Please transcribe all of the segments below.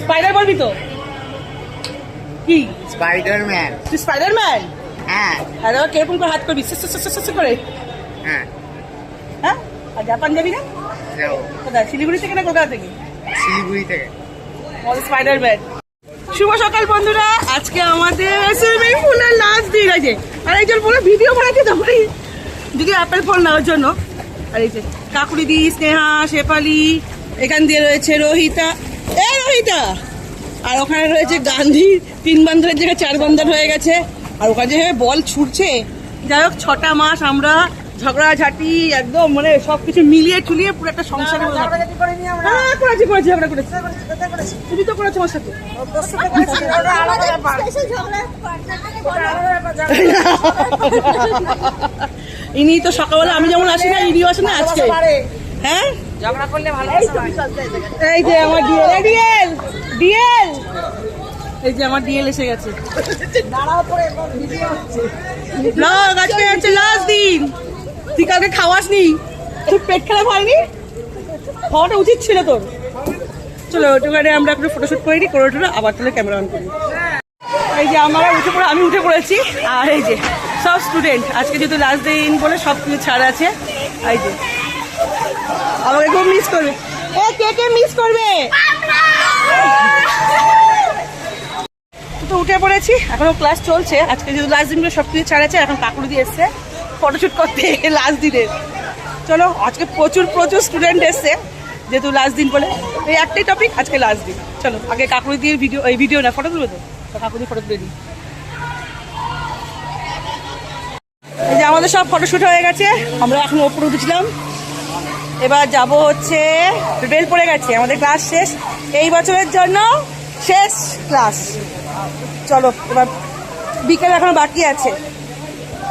Spider বলবি তো? কি? স্পাইডারম্যান তুই স্পাইডারম্যান হ্যাঁ। আর কীরকম করে হাত করবি? করে। হ্যাঁ। হ্যাঁ? আর জাপান যাবি না? কোথায় শিলিগুড়ি থেকে না কোথা থেকে? শিলিগুড়ি থেকে। স্পাইডারম্যান শুভ সকাল বন্ধুরা। আজকে আমাদের সুইমিং পুলের লাস্ট দিন। আছে আর একজন পুরো ভিডিও বানাচ্ছে তখনই যদি অ্যাপেল ফোন নেওয়ার জন্য। আর এই যে কাকুরি দি স্নেহা শেফালি এখান দিয়ে রয়েছে রোহিতা। এ রোহিতা! আর ওখানে রয়েছে গান্ধী তিন বান্ধবের জায়গায় চার বান্ধার হয়ে গেছে। আর ওখানে যে বল ছুটছে যাই হোক ছটা মাস আমরা ঝগড়াঝাটি একদম মানে সব কিছু মিলিয়ে চুলিয়ে পুরো একটা সংসারের মতো হ্যাঁ করেছি করেছি ঝগড়া করেছি। তুমি তো করেছ আমার সাথে। ইনি তো সকালবেলা আমি যেমন আসি না ইনিও আসে না আজকে। হ্যাঁ? ঝগড়া করলে ভালো এই যে আমার ডিএল ডিএল ডিএল। এই যে আমার ডিএল এসে গেছে। ব্লগ আজকে হচ্ছে লাস্ট দিন। তুই কালকে খাওয়াসনি? তুই পেট খারাপ হয়নি? খাওয়াটা উচিত ছিল তোর। চলো ওটুখানে আমরা একটু ফটোশুট করে নিই করে টুরে আবার তাহলে ক্যামেরা অন করি। এই যে আমরা উঠে পড়ে আমি উঠে পড়েছি। আর এই যে সব স্টুডেন্ট আজকে যেহেতু লাস্ট দিন বলে সব কিছু ছাড় আছে। এই যে আমাকে খুব মিস করবে। এ, কে কে মিস করবে? তো উঠে পড়েছি, এখনও ক্লাস চলছে। আজকে যেহেতু লাস্ট দিনগুলো সব কিছু ছাড় আছে এখন কাকুরি দিয়ে এসছে ফটোশ্যুট করতে লাস্ট দিনের। চলো, আজকে প্রচুর প্রচুর স্টুডেন্ট এসছে, যেহেতু লাস্ট দিন বলে। এই একটাই টপিক আজকে লাস্ট দিন। চলো, আগে কাকুরি দিয়ে ভিডিও এই ভিডিও না ফটো তুলবে তো কাকুরি ফটো তুলে দিই। এই যে আমাদের সব ফটোশ্যুট হয়ে গেছে, আমরা এখন ওপরে উঠেছিলাম। এবার যাব হচ্ছে বেল পড়ে গেছে, আমাদের ক্লাস শেষ। এই বছরের জন্য শেষ ক্লাস চলো, এবার বিকেল এখনও বাকি আছে।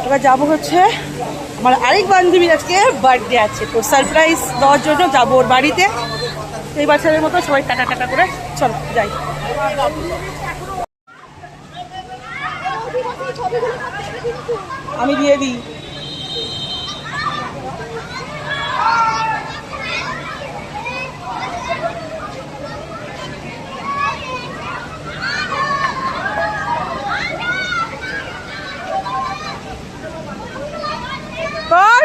এবার যাব হচ্ছে, আমার আরেক বান্ধবীর আজকে বার্থডে আছে, তো সারপ্রাইজ দেওয়ার জন্য যাব ওর বাড়িতে। এই বছরের মতো সবাই টাকা টাটা করে, চলো, যাই। আমি দিয়ে দিই কর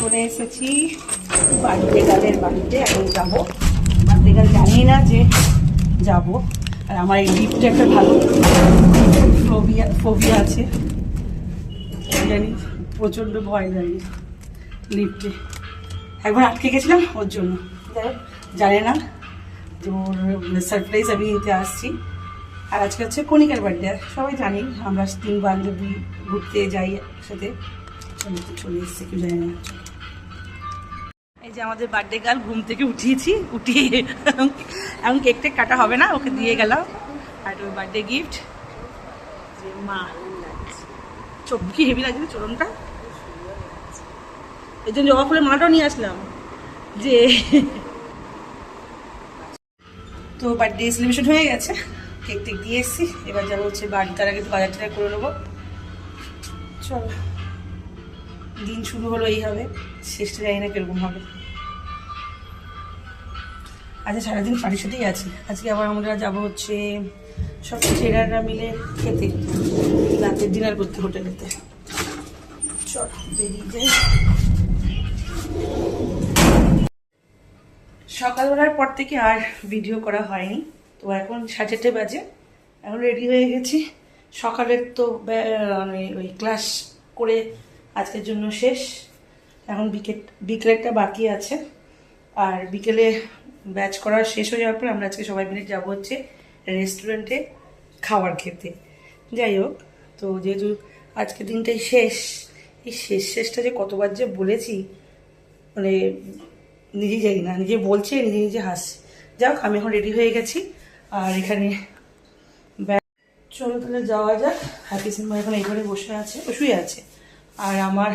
তো চলে এসেছি। বাড়িতে গালের বাড়িতে, এখন যাব। বাড়িতে গাল জানি না যে যাব। আর আমার এই লিফটে একটা ভালো ফোবিয়া ফোবিয়া আছে। জানি, প্রচণ্ড ভয় জানি লিফটে। একবার আটকে গেছিলাম ওর জন্য। জানে না। ওর সারপ্রাইজ আমি নিতে আসছি। আর আজকে হচ্ছে কণিকার বার্থডে সবাই জানি, আমরা তিন বান্ধবী ঘুরতে যাই একসাথে। চলে এসছে, কেউ জানে না। এই যে আমাদের বার্থডে গার্ল ঘুম থেকে উঠিয়েছি, উঠিয়ে এখন কেক টেক কাটা হবে না, ওকে দিয়ে গেলাম। আর ওর বার্থডে গিফট যে মা, চোখ কি হেভি লাগছে চরণটা এই জন্য জবা ফুলের মালাটাও নিয়ে আসলাম। যে তো বার্থডে সেলিব্রেশন হয়ে গেছে কেক টেক দিয়ে এসেছি। এবার যাব হচ্ছে বাড়ি, তার আগে বাজার টাজার করে নেব। চলো। দিন শুরু হলো এইভাবে শেষটা জানি না কীরকম হবে। আজকে সারাদিন বাড়ির সাথেই আছি। আজকে আবার আমরা যাব হচ্ছে সব ছেলেরা মিলে খেতে, রাতের ডিনার করতে হোটেলেতে চল, বেরিয়ে যাই। সকালবেলার পর থেকে আর ভিডিও করা হয়নি। তো এখন সাড়ে বাজে। এখন রেডি হয়ে গেছি। সকালের তো মানে ওই ক্লাস করে আজকের জন্য শেষ। এখন বিকেল বিকেলেরটা বাকি আছে। আর বিকেলে ব্যাচ করা শেষ হয়ে যাওয়ার পর আমরা আজকে সবাই মিলে যাব হচ্ছে রেস্টুরেন্টে খাবার খেতে। যাই হোক, তো যেহেতু আজকে দিনটাই শেষ, এই শেষ, শেষটা যে কতবার যে বলেছি মানে নিজেই জানি না, নিজে বলছে, নিজে নিজে হাসছে। যাই হোক, আমি এখন রেডি হয়ে গেছি। আর এখানে চলো তাহলে যাওয়া যাক। হ্যাপি সিনেমা এখন এই ঘরে বসে আছে, শুয়ে আছে। আর আমার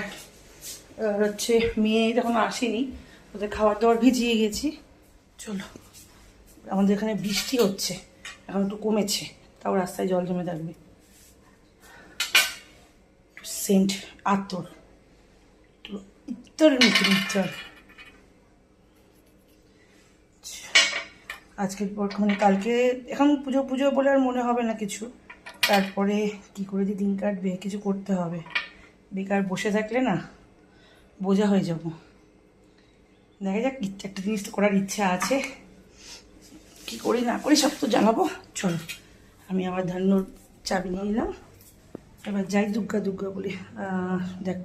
হচ্ছে মেয়ে যখন আসেনি ওদের খাবার দাবার ভিজিয়ে গেছি। চলো। আমাদের এখানে বৃষ্টি হচ্ছে এখন একটু কমেছে তাও রাস্তায় জল জমে থাকবে। সেন্ট আতর তো ইত্তর নতুন ইত্তর। আজকের পর মানে কালকে এখন পুজো পুজো বলে আর মনে হবে না কিছু। তারপরে কি করে যে দিন কাটবে কিছু করতে হবে। বেকার বসে থাকলে না বোঝা হয়ে যাব। দেখা যাক একটা জিনিস তো করার ইচ্ছা আছে। কি করি, না করি, সব তো জানাব। চলো, আমি আমার ধান্যর চাবি নিয়ে নিলাম। এবার যাই দুর্গা দুর্গা বলে। দেখ